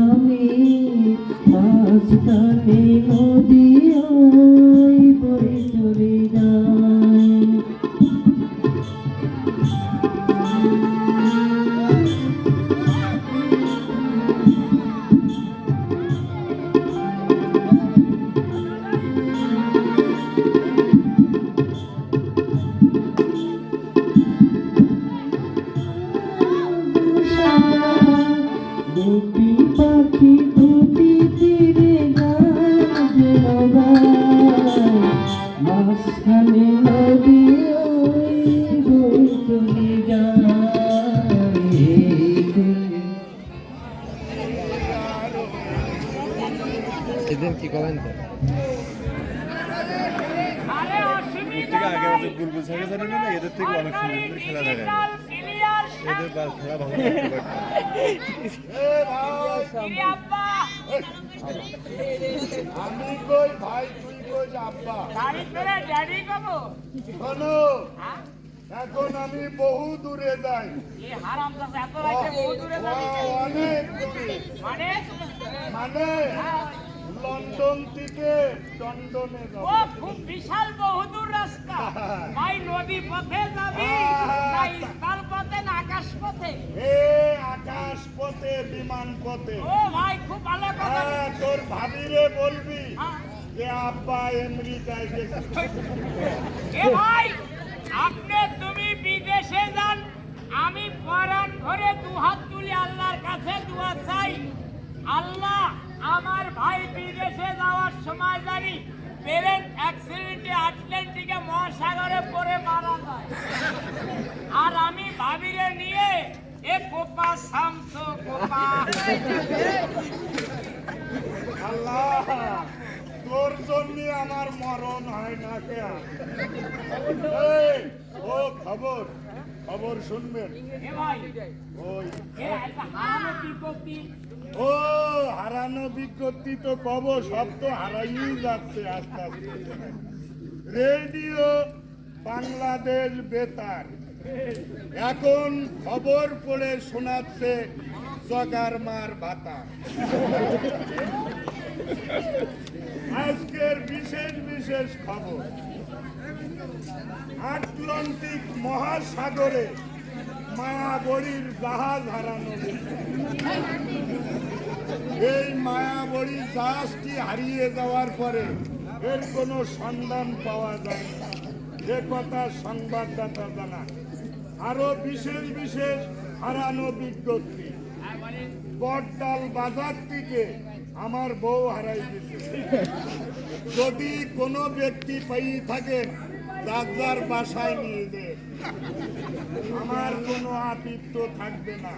আমি আজ নদিয়ায় পড়ে সেদিন কি করেন তো? থেকে আগে আমাদের বুলবুল স্যারের জানি না এদের থেকে অনেক সুন্দর সুন্দর খেলা দেখা এদের বা খেলা ভালো আমি কই ভাই তুই কই আব্বা শোনো এখন আমি বহু দূরে যাই। অনেক দূরে। মানে? লন্ডন থেকে লন্ডনে যাব। ও খুব বিশাল বহুদূর রাস্তা। ভাই নদী পথে যাবি না স্থল পথে না আকাশ পথে। হে আকাশ পথে বিমান পথে। ও ভাই খুব ভালো কথা। তোর ভাবিরে বলবি হ্যাঁ। যে আব্বা আমেরিকায় গেছে। এ ভাই আপনি তুমি বিদেশে যান আমি পরাণ ভরে দুহাত তুলে আল্লাহর কাছে দোয়া চাই। আল্লাহ অ্যাক্সিডেন্টে আটলান্টিকে মহাসাগরে পড়ে মারা যায়। আর আমি ভাবিরে নিয়ে, এ কোপা সামসো কোপা। আল্লাহ, তোর জন্য আমার মরণ হয় না কে ও খবর খবর শুনবেন। ও, হারানো বিজ্ঞপ্তি তো কব সব তো হারাই যাচ্ছে আস্তে আস্তে। রেডিও বাংলাদেশ বেতার। এখন খবর পড়ে শোনাচ্ছে জগার মার ভাতা। আজকের বিশেষ বিশেষ খবর। আটলান্টিক মহাসাগরে মায়াবড়ির জাহাজ হারানো। এই মায়াবড়ি জাহাজটি হারিয়ে যাওয়ার পরে এর কোনো সন্ধান পাওয়া যায় না। এ কথা সংবাদদাতা জানা আরও বিশেষ বিশেষ হারানো বিজ্ঞপ্তি। বটডাল বাজার থেকে আমার বউ হারাই গেছে যদি কোনো ব্যক্তি পাই থাকেন যার যার বাসায় নিয়ে যেয়ে আমার কোনো আতিথ্য থাকবে না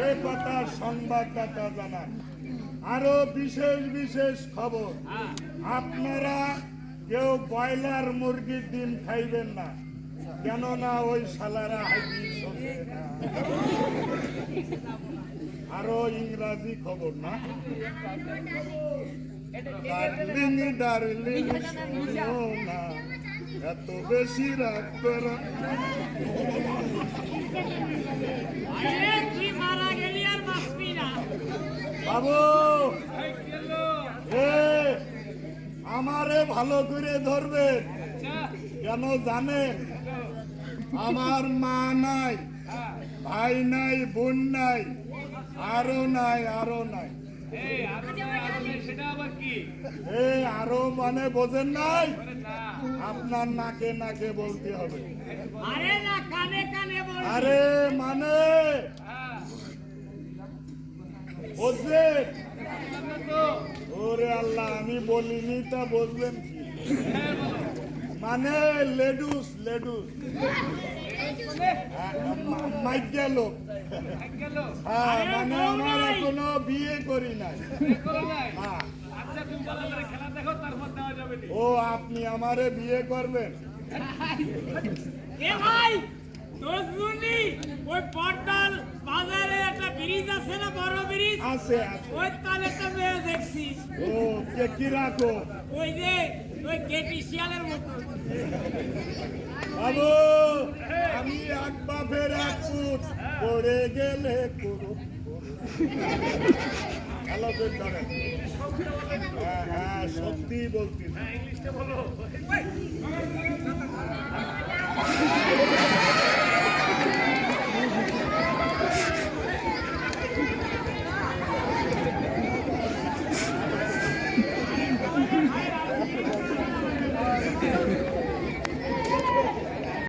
এ কথা সংবাদদাতা জানান আরও বিশেষ বিশেষ খবর আপনারা কেউ ব্রয়লার মুরগির ডিম খাইবেন না কেননা ওই শালারা। আরও ইংরাজি খবর না ডার্লিং ডার্লিং শুনো না এত বেশি না। বাবু! আমারে ভালো করে ধরবে। কেন জানে? আমার মা নাই ভাই নাই বোন নাই আরও নাই আরও নাই। আরও মানে বোঝেন নাই আপনার নাকে নাকে বলতে হবে। আরে মানে বুঝলেন ওরে আল্লাহ আমি বলিনি তা বুঝলেন মানে লেডুস লেডুস। মাইকা লোক হ্যাঁ মানে আমার এখনও বিয়ে করি নাই। হ্যাঁ। ও আপনি আমারে বিয়ে করবেন? এ ভাই ওই পর্দাল বাজারে একটা ব্রিজ আছে না বড় ব্রিজ? আছে ওই তালে একটা মেয়ে দেখছিস। ও কে কি রাখো? ওই যে ওই কেটি শিয়ালের মতো বাবু আমি এক বাপের এক পুত পড়ে গেলে করুক ভালো করে ধরেন